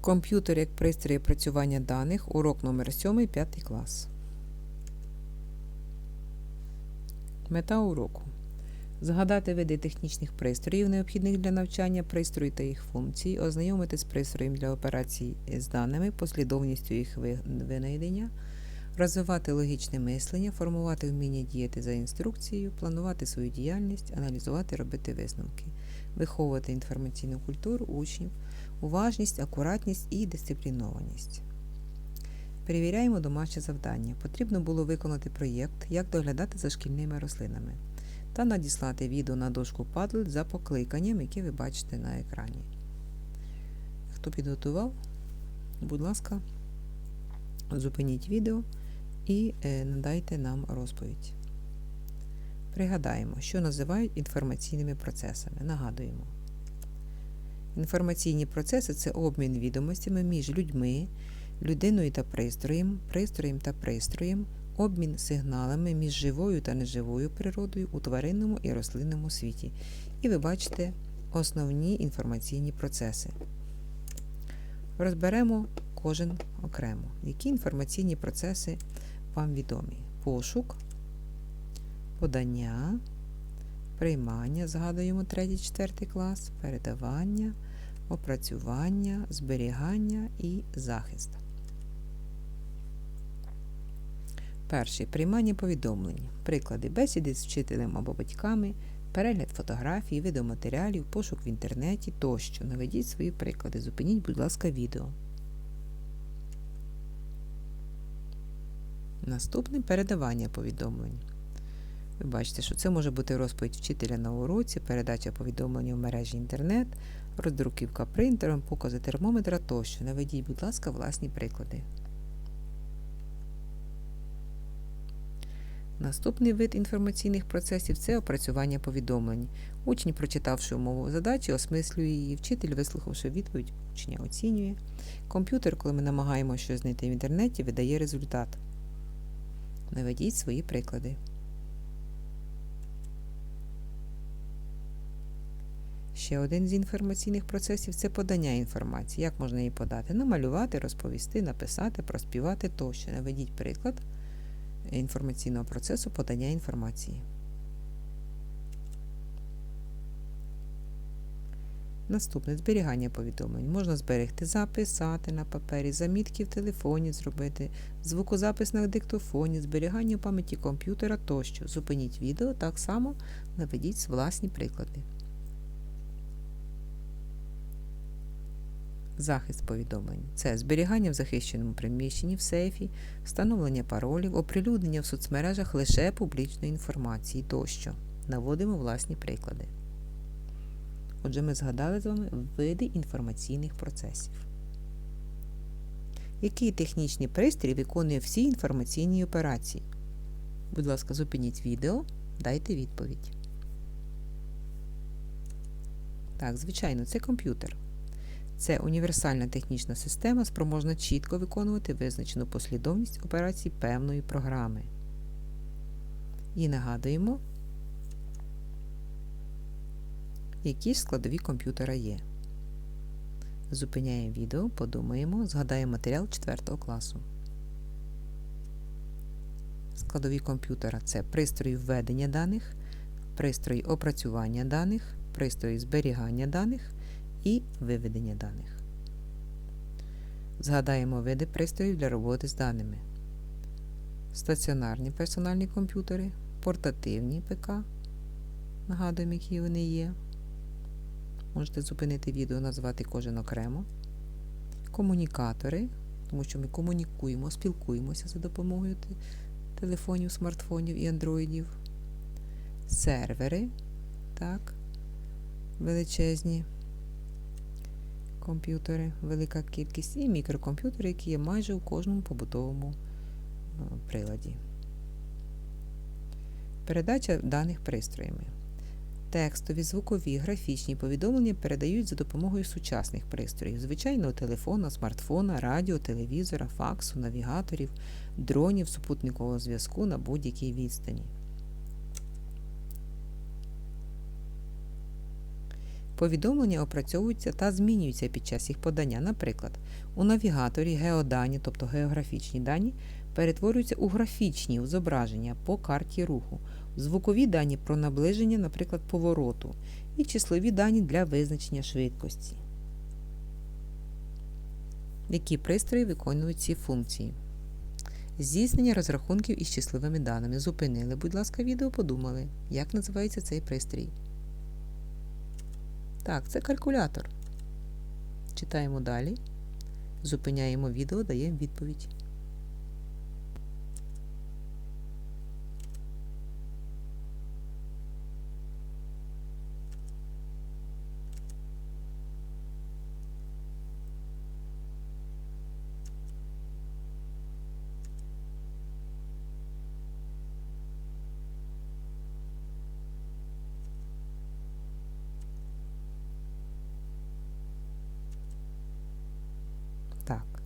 Комп'ютер як пристрій опрацювання даних. Урок номер 7, 5 клас. Мета уроку. Згадати види технічних пристроїв, необхідних для навчання пристрою та їх функцій, ознайомити з пристроєм для операцій з даними, послідовністю їх винайдення, розвивати логічне мислення, формувати вміння діяти за інструкцією, планувати свою діяльність, аналізувати, робити висновки, виховувати інформаційну культуру учнів, уважність, акуратність і дисциплінованість. Перевіряємо домашнє завдання. Потрібно було виконати проєкт, як доглядати за шкільними рослинами та надіслати відео на дошку Padlet за покликанням, яке ви бачите на екрані. Хто підготував, будь ласка, зупиніть відео і е, надайте нам розповідь. Пригадаємо, що називають інформаційними процесами. Нагадуємо. Інформаційні процеси це обмін відомостями між людьми, людиною та пристроєм, пристроєм та пристроєм, обмін сигналами між живою та неживою природою у тваринному і рослинному світі. І ви бачите основні інформаційні процеси. Розберемо кожен окремо. Які інформаційні процеси вам відомі? Пошук, подання, приймання, згадуємо 3-4 клас, передавання, опрацювання, зберігання і захист. Перший приймання повідомлень. Приклади бесіди з вчителем або батьками, перегляд фотографій, відеоматеріалів, пошук в інтернеті тощо. Наведіть свої приклади. Зупиніть, будь ласка, відео. Наступне передавання повідомлень. Ви бачите, що це може бути розповідь вчителя на уроці, передача повідомлення в мережі інтернет, роздруківка принтером, покази термометра тощо. Наведіть, будь ласка, власні приклади. Наступний вид інформаційних процесів це опрацювання повідомлень. Учень, прочитавши умову задачі, осмислює її, вчитель, вислухавши відповідь, учня оцінює. Комп'ютер, коли ми намагаємося щось знайти в інтернеті, видає результат. Наведіть свої приклади. Ще один з інформаційних процесів це подання інформації. Як можна її подати? Намалювати, розповісти, написати, проспівати тощо. Наведіть приклад інформаційного процесу подання інформації. Наступне зберігання повідомлень. Можна зберегти, записати на папері, замітки в телефоні зробити, звукозапис на диктофоні, зберігання в пам'яті комп'ютера тощо. Зупиніть відео, так само наведіть власні приклади. Захист повідомлень це зберігання в захищеному приміщенні в сейфі, встановлення паролів, оприлюднення в соцмережах лише публічної інформації тощо. Наводимо власні приклади. Отже, ми згадали з вами види інформаційних процесів. Який технічний пристрій виконує всі інформаційні операції? Будь ласка, зупиніть відео, дайте відповідь. Так, звичайно, це комп'ютер. Це універсальна технічна система, спроможна чітко виконувати визначену послідовність операцій певної програми. І нагадуємо, які ж складові комп'ютера є. Зупиняємо відео, подумаємо, згадаємо матеріал 4 класу. Складові комп'ютера це пристрої введення даних, пристрої опрацювання даних, пристрої зберігання даних і виведення даних. Згадаємо види пристроїв для роботи з даними. Стаціонарні персональні комп'ютери, портативні ПК. Нагадуємо, які вони є. Можете зупинити відео, назвати кожен окремо. Комунікатори, тому що ми комунікуємо, спілкуємося за допомогою телефонів, смартфонів і андроїдів. Сервери, так, величезні комп'ютери, велика кількість, і мікрокомп'ютери, які є майже у кожному побутовому приладі. Передача даних пристроями. Текстові, звукові, графічні повідомлення передають за допомогою сучасних пристроїв, звичайного телефона, смартфона, радіо, телевізора, факсу, навігаторів, дронів, супутникового зв'язку на будь-якій відстані. Повідомлення опрацьовуються та змінюються під час їх подання. Наприклад, у навігаторі геодані, тобто географічні дані, перетворюються у графічні зображення по карті руху, звукові дані про наближення, наприклад, повороту, і числові дані для визначення швидкості. Які пристрої виконують ці функції? Здійснення розрахунків із числовими даними. Зупинили, будь ласка, відео, подумали, як називається цей пристрій. Так, це калькулятор. Читаємо далі. Зупиняємо відео, даємо відповідь. Так,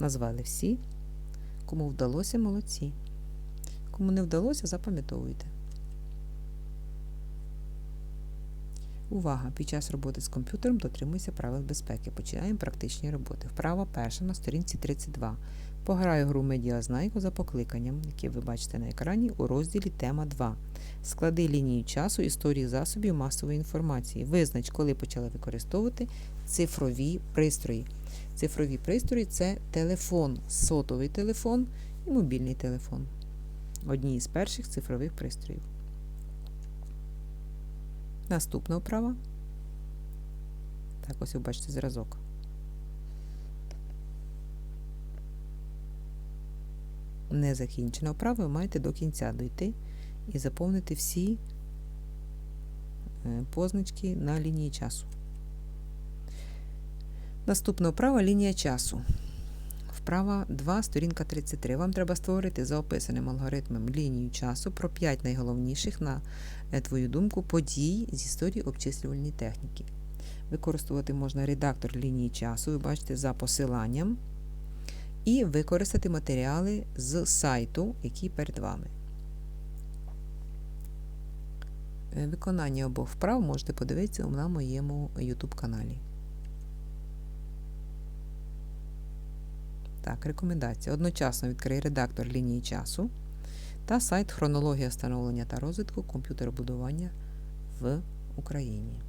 назвали всі. Кому вдалося, молодці. Кому не вдалося, запам'ятовуйте. Увага! Під час роботи з комп'ютером дотримуйся правил безпеки. Починаємо практичні роботи. Вправа перша на сторінці 32. Пограю гру Медіазнайку за покликанням, яке ви бачите на екрані у розділі Тема 2. Склади лінію часу історії засобів масової інформації. Визнач, коли почали використовувати цифрові пристрої. Цифрові пристрої це телефон, сотовий телефон і мобільний телефон. Одні із перших цифрових пристроїв. Наступна вправа. Так, ось ви бачите зразок. Не закінчена вправа, ви маєте до кінця дойти і заповнити всі е, позначки на лінії часу. Наступна вправа лінія часу. Вправа 2, сторінка 33. Вам треба створити за описаним алгоритмом лінію часу про 5 найголовніших, на е, твою думку, подій з історії обчислювальної техніки. Використовувати можна редактор лінії часу, ви бачите, за посиланням, і використати матеріали з сайту, який перед вами. Е, Виконання обох вправ можете подивитися на моєму YouTube каналі. Так, рекомендація. Одночасно відкрий редактор лінії часу та сайт Хронологія встановлення та розвитку комп'ютеробудування в Україні.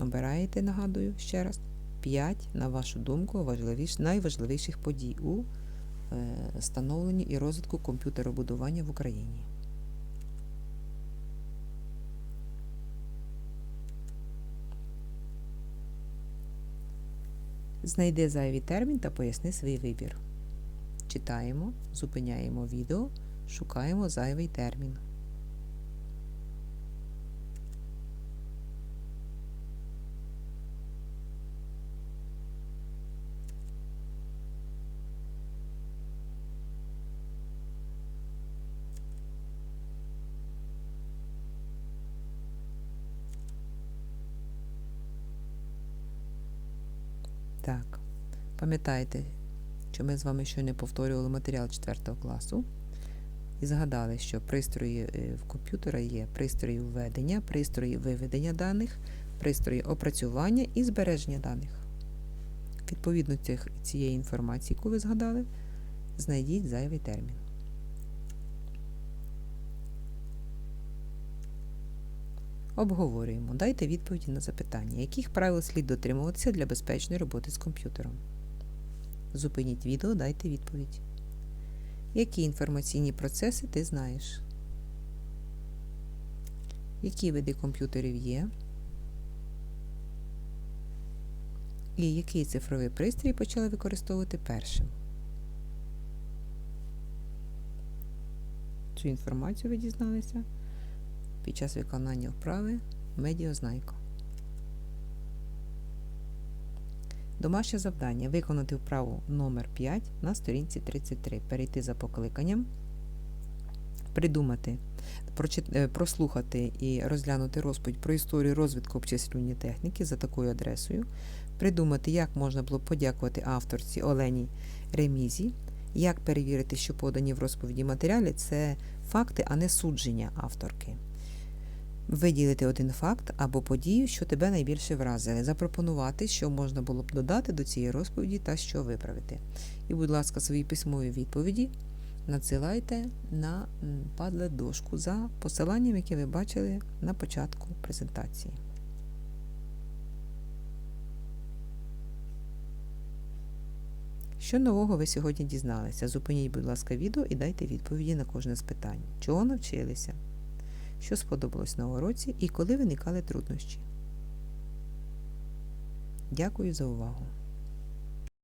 Обираєте, нагадую ще раз, 5, на вашу думку, важливіш, найважливіших подій у е, становленні і розвитку комп'ютеробудування в Україні. Знайди зайвий термін та поясни свій вибір. Читаємо, зупиняємо відео, шукаємо зайвий термін. Так, пам'ятайте, що ми з вами щойно повторювали матеріал 4 класу і згадали, що пристрої е, в комп'ютера є пристрої введення, пристрої виведення даних, пристрої опрацювання і збереження даних. Відповідно цієї інформації, яку ви згадали, знайдіть зайвий термін. Обговорюємо. Дайте відповіді на запитання, яких правил слід дотримуватися для безпечної роботи з комп'ютером. Зупиніть відео, дайте відповідь. Які інформаційні процеси ти знаєш? Які види комп'ютерів є? І який цифровий пристрій почали використовувати першим? Цю інформацію ви дізналися під час виконання вправи медіознайко. Домашнє завдання виконати вправу номер 5 на сторінці 33. Перейти за покликанням, придумати, е, прослухати і розглянути розповідь про історію розвитку обчислювання техніки за такою адресою, придумати, як можна було подякувати авторці Олені Ремізі, як перевірити, що подані в розповіді матеріалі це факти, а не судження авторки. Виділити один факт або подію, що тебе найбільше вразили. Запропонувати, що можна було б додати до цієї розповіді та що виправити. І, будь ласка, свої письмові відповіді надсилайте на Padlet дошку за посиланням, яке ви бачили на початку презентації. Що нового ви сьогодні дізналися? Зупиніть, будь ласка, відео і дайте відповіді на кожне з питань. Чого навчилися? Що сподобалось на уроці і коли виникали труднощі? Дякую за увагу!